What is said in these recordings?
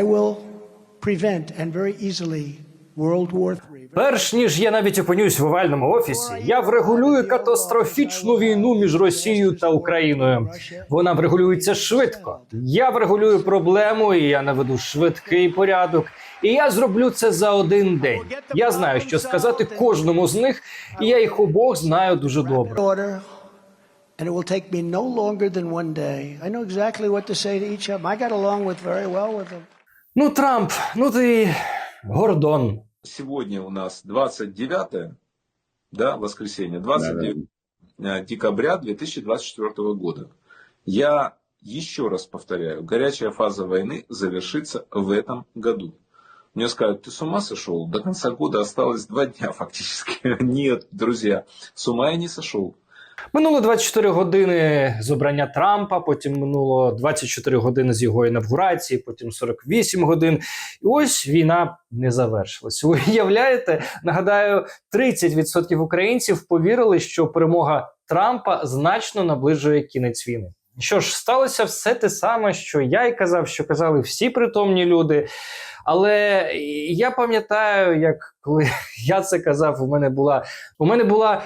I will prevent and very easily World War III. Перш ніж я навіть опинюсь в овальному офісі, я врегулюю катастрофічну війну між Росією та Україною. Вона врегулюється швидко. Я врегулюю проблему, і я наведу швидкий порядок. І я зроблю це за один день. Я знаю, що сказати кожному з них, і я їх обох знаю дуже добре. And it will take me no longer than one day. I know exactly what to say to each of them. I got along with very well with them. Ну, Трамп, ну ти Гордон. Сегодня у нас 29 да, воскресенье, 29 э, декабря 2024 года. Я еще раз повторяю, горячая фаза войны завершится в этом году. Мне скажут, ты с ума сошел? До конца года осталось два дня фактически. Нет, друзья, с ума я не сошел. Минуло 24 години з обрання Трампа, потім минуло 24 години з його інавгурації, потім 48 годин. І ось війна не завершилась. Уявляєте? Нагадаю, 30% українців повірили, що перемога Трампа значно наближує кінець війни. Що ж, сталося все те саме, що я й казав, що казали всі притомні люди. Але я пам'ятаю, як коли я це казав, у мене була у мене була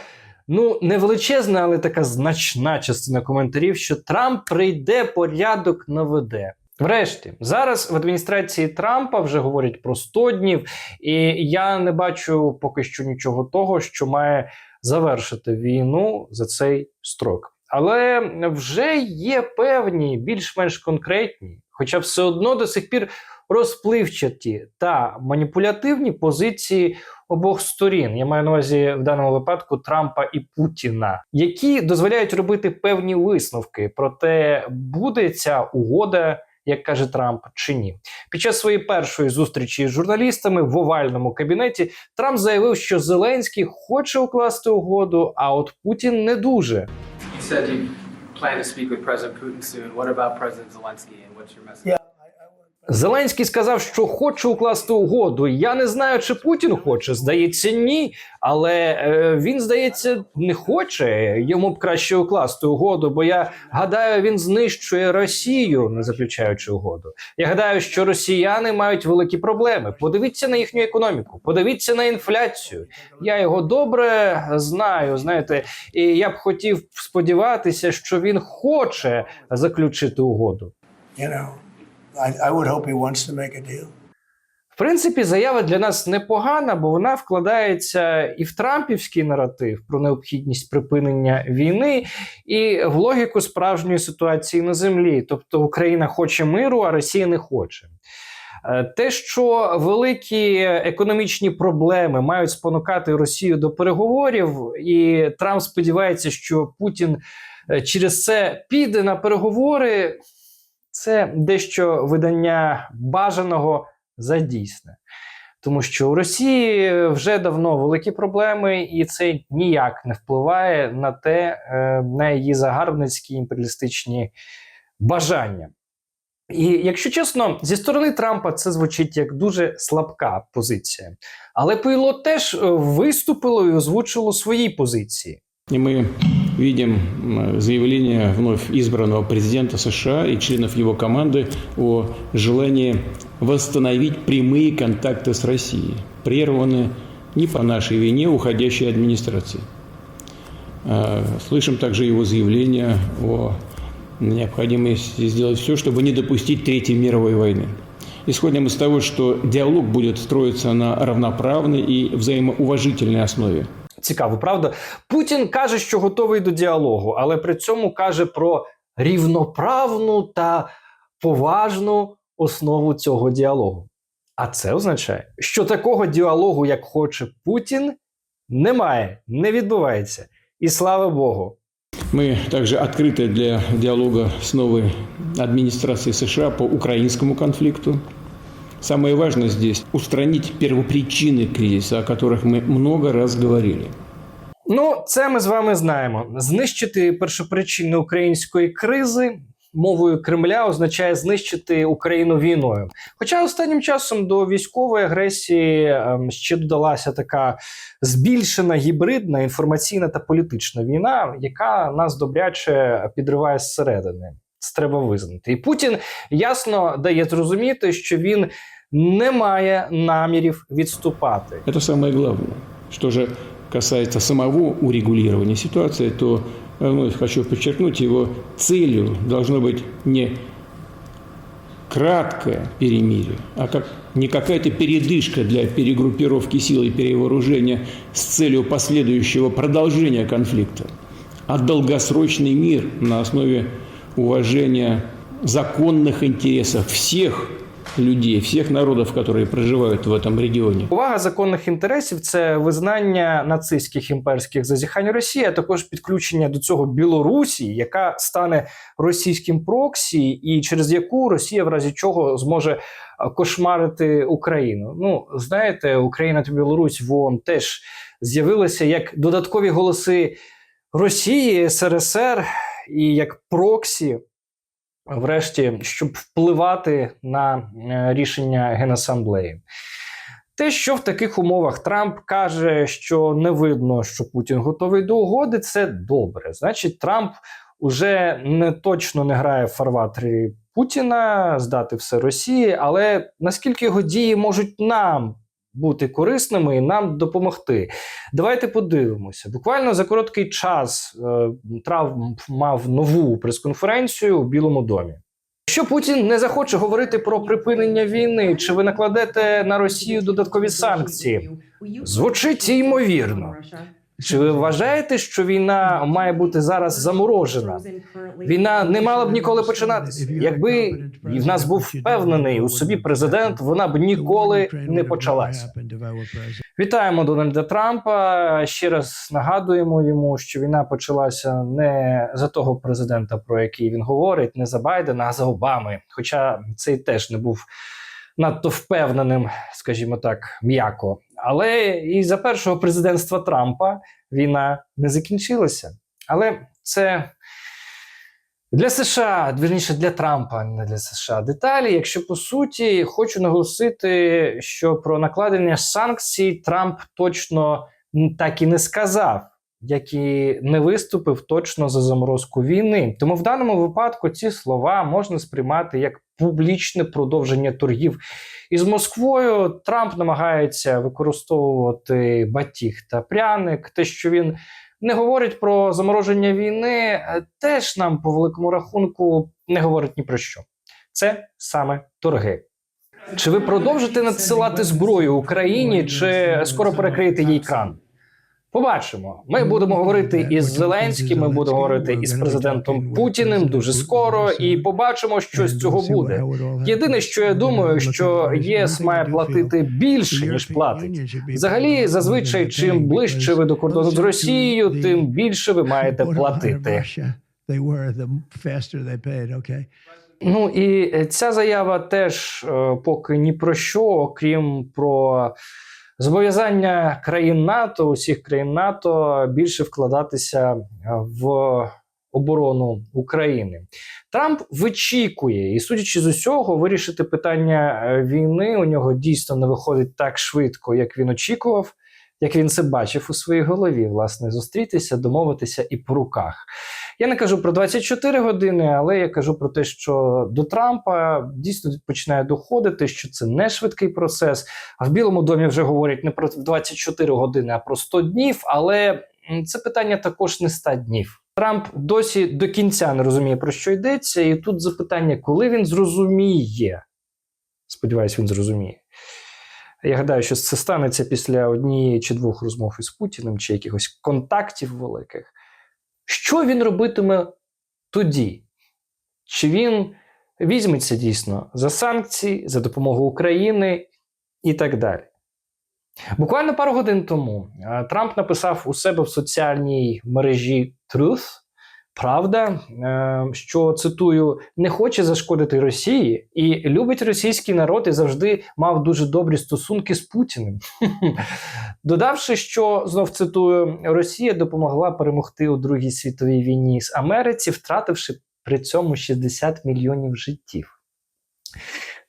ну не величезна, але така значна частина коментарів, що Трамп прийде, порядок наведе. Врешті, зараз в адміністрації Трампа вже говорять про 100 днів, і я не бачу поки що нічого того, що має завершити війну за цей строк. Але вже є певні, більш-менш конкретні, хоча все одно до сих пір розпливчаті та маніпулятивні позиції обох сторін. Я маю на увазі в даному випадку Трампа і Путіна, які дозволяють робити певні висновки про те, буде ця угода. Як каже Трамп, чи ні, під час своєї першої зустрічі з журналістами в овальному кабінеті Трамп заявив, що Зеленський хоче укласти угоду, а от Путін не дуже. Plan to speak with President Putin soon. What about President Zelensky and what's your message? Yeah. Зеленський сказав, що хоче укласти угоду. Я не знаю, чи Путін хоче. Здається, ні. Але е, він, здається, не хоче. Йому б краще укласти угоду, бо я гадаю, він знищує Росію, не заключаючи угоду. Я гадаю, що росіяни мають великі проблеми. Подивіться на їхню економіку, подивіться на інфляцію. Я його добре знаю. Знаєте, і я б хотів сподіватися, що він хоче заключити угоду. You know, I, would hope he wants to make a deal. В принципі, заява для нас непогана, бо вона вкладається і в трампівський наратив про необхідність припинення війни, і в логіку справжньої ситуації на землі. Тобто Україна хоче миру, а Росія не хоче. Е, Те, що великі економічні проблеми мають спонукати Росію до переговорів, і Трамп сподівається, що Путін е, через це піде на переговори. Це дещо видання бажаного за дійсне. Тому що у Росії вже давно великі проблеми, і це ніяк не впливає на те, е, на її загарбницькі імперіалістичні бажання. І якщо чесно, зі сторони Трампа це звучить як дуже слабка позиція. Але Пейло теж е, виступило і озвучило свої позиції. И мы видим заявление вновь избранного президента США и членов его команды о желании восстановить прямые контакты с Россией, прерванные не по нашей вине уходящей администрации. Э, Слышим также его заявление о необходимости сделать все, чтобы не допустить Третьей мировой войны. Исходим из того, что диалог будет строиться на равноправной и взаимоуважительной основе. Цікаво, правда? Путін каже, що готовий до діалогу, але при цьому каже про рівноправну та поважну основу цього діалогу. А це означає, що такого діалогу, як хоче Путін, немає, не відбувається. І слава Богу. Мы также открыты для диалога с новой администрацией США по украинскому конфликту. Самое важное здесь – устранить первопричины кризиса, о которых мы много раз говорили. Ну, це ми з вами знаємо. Знищити першопричини української кризи мовою Кремля означає знищити Україну війною. Хоча останнім часом до військової агресії ем, ще додалася така збільшена гібридна інформаційна та політична війна, яка нас добряче підриває зсередини. Це треба визнати. І Путін ясно дає зрозуміти, що він не має намірів відступати. Это самое главное. Что же касается самого урегулирования ситуации, то э, вновь хочу подчеркнуть, его целью должно быть не краткое перемирие, а как не какая-то передышка для перегруппировки сил и перевооружения с целью последующего продолжения конфликта, а долгосрочный мир на основе уважения законных интересов всех людей, всех народов, которые проживают в этом регионе. Увага законних інтересів це визнання нацистських імперських зазіхань Росії, а також підключення до цього Білорусі, яка стане російським проксі, і через яку Росія в разі чого зможе е, кошмарити Україну. Ну знаєте, Україна та Білорусь в ООН теж з'явилися як додаткові голоси Росії, СРСР і як проксі. Врешті, щоб впливати на е, рішення Генасамблеї. Те, що в таких умовах Трамп каже, що не видно, що Путін готовий до угоди, це добре. Значить, Трамп уже не точно не грає в фарватері Путіна, здати все Росії, але наскільки його дії можуть нам бути корисними і нам допомогти. Давайте подивимося. Буквально за короткий час е, Трамп мав нову прес-конференцію у Білому домі. Якщо Путін не захоче говорити про припинення війни, чи ви накладете на Росію додаткові санкції? Звучить ймовірно. Чи ви вважаєте, що війна має бути зараз заморожена? Війна не мала б ніколи починатися. Якби в нас був впевнений у собі президент, вона б ніколи не почалася. Вітаємо Дональда Трампа. Ще раз нагадуємо йому, що війна почалася не за того президента, про який він говорить, не за Байдена, а за Обами. Хоча цей теж не був надто впевненим, скажімо так, м'яко. Але і за першого президентства Трампа війна не закінчилася. Але це для США, вірніше для Трампа, не для США. Деталі, якщо по суті, хочу наголосити, що про накладення санкцій Трамп точно так і не сказав, як і не виступив точно за заморозку війни. Тому в даному випадку ці слова можна сприймати як публічне продовження торгів із Москвою. Трамп намагається використовувати батіг та пряник, те, що він не говорить про замороження війни, теж нам по великому рахунку не говорить ні про що. Це саме торги. Чи ви продовжите надсилати зброю Україні, чи скоро перекриєте їй кран? Побачимо. Ми будемо говорити із Зеленським. Ми будемо говорити із президентом Путіним дуже скоро, і побачимо, що з цього буде. Єдине, що я думаю, що ЄС має платити більше ніж платить. Взагалі, зазвичай, чим ближче ви до кордону з Росією, тим більше ви маєте платити. Ну і ця заява теж е, поки ні про що, окрім про зобов'язання країн НАТО, усіх країн НАТО більше вкладатися е, в оборону України. Трамп вичікує, і судячи з усього, вирішити питання е, війни у нього дійсно не виходить так швидко, як він очікував. Як він це бачив у своїй голові, власне, зустрітися, домовитися і по руках. Я не кажу про 24 години, але я кажу про те, що до Трампа дійсно починає доходити, що це не швидкий процес. А в Білому домі вже говорять не про 24 години, а про 100 днів. Але це питання також не 100 днів. Трамп досі до кінця не розуміє, про що йдеться, і тут запитання, коли він зрозуміє. Сподіваюсь, він зрозуміє. Я гадаю, що це станеться після однієї чи двох розмов із Путіним, чи якихось контактів великих. Що він робитиме тоді? Чи він візьметься дійсно за санкції, за допомогу України і так далі? Буквально пару годин тому Трамп написав у себе в соціальній мережі Truth, Правда, е, що цитую, не хоче зашкодити Росії і любить російський народ і завжди мав дуже добрі стосунки з Путіним. Додавши, що знов цитую, Росія допомогла перемогти у Другій світовій війні з Америці, втративши при цьому 60 мільйонів життів.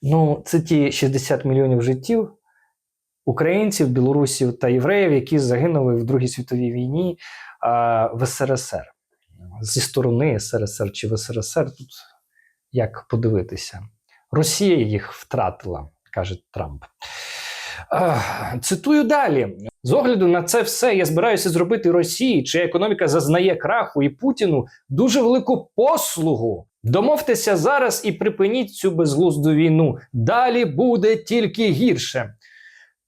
Ну, це ті 60 мільйонів життів українців, білорусів та євреїв, які загинули в Другій світовій війні а, в СРСР зі сторони СРСР чи в СРСР тут як подивитися. Росія їх втратила, каже Трамп. Е, Цитую далі: з огляду на це все, я збираюся зробити Росії, чия економіка зазнає краху, і Путіну дуже велику послугу. Домовтеся зараз і припиніть цю безглузду війну. Далі буде тільки гірше.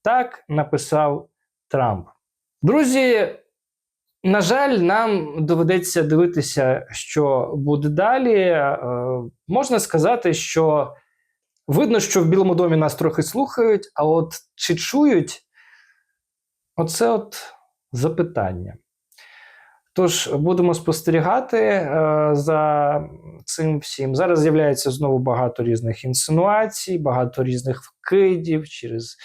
Так написав Трамп. Друзі, на жаль, нам доведеться дивитися, що буде далі. Е, можна сказати, що видно, що в Білому домі нас трохи слухають, а от чи чують оце от запитання. Тож будемо спостерігати е, за цим всім. Зараз з'являється знову багато різних інсинуацій, багато різних вкидів через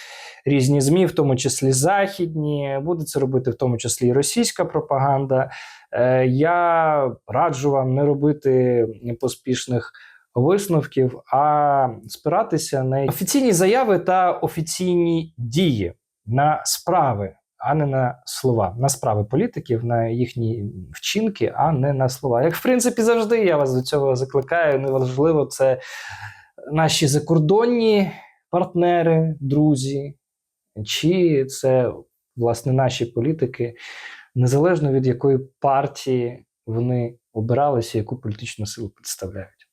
різні ЗМІ, в тому числі західні. Буде це робити в тому числі і російська пропаганда. Е, я раджу вам не робити поспішних висновків, а спиратися на офіційні заяви та офіційні дії на справи, а не на слова, на справи політиків, на їхні вчинки, а не на слова. Як в принципі завжди я вас до цього закликаю. Неважливо, це наші закордонні партнери, друзі, чи це власне наші політики, незалежно від якої партії вони обиралися, яку політичну силу представляють.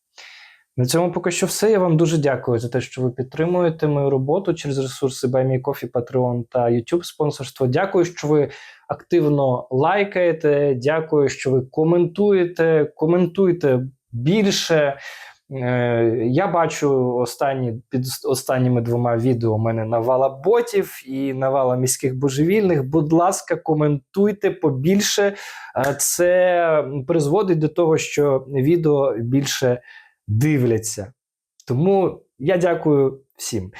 На цьому поки що все. Я вам дуже дякую за те, що ви підтримуєте мою роботу через ресурси BuyMeCoffee, Patreon та YouTube спонсорство. Дякую, що ви активно лайкаєте. Дякую, що ви коментуєте. Коментуйте більше. Е, Я бачу останні під останніми двома відео у мене навала ботів і навала міських божевільних. Будь ласка, коментуйте побільше. Е, Це призводить до того, що відео більше дивляться. Тому я дякую всім.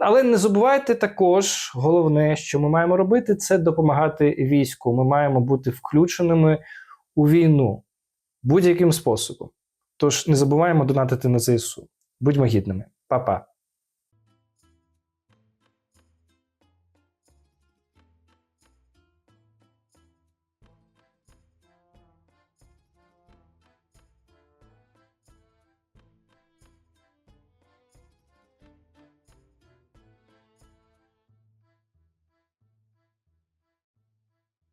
Але не забувайте також, головне, що ми маємо робити, це допомагати війську. Ми маємо бути включеними у війну будь-яким способом. Тож не забуваємо донатити на ЗСУ. Будьмо гідними. Па-па.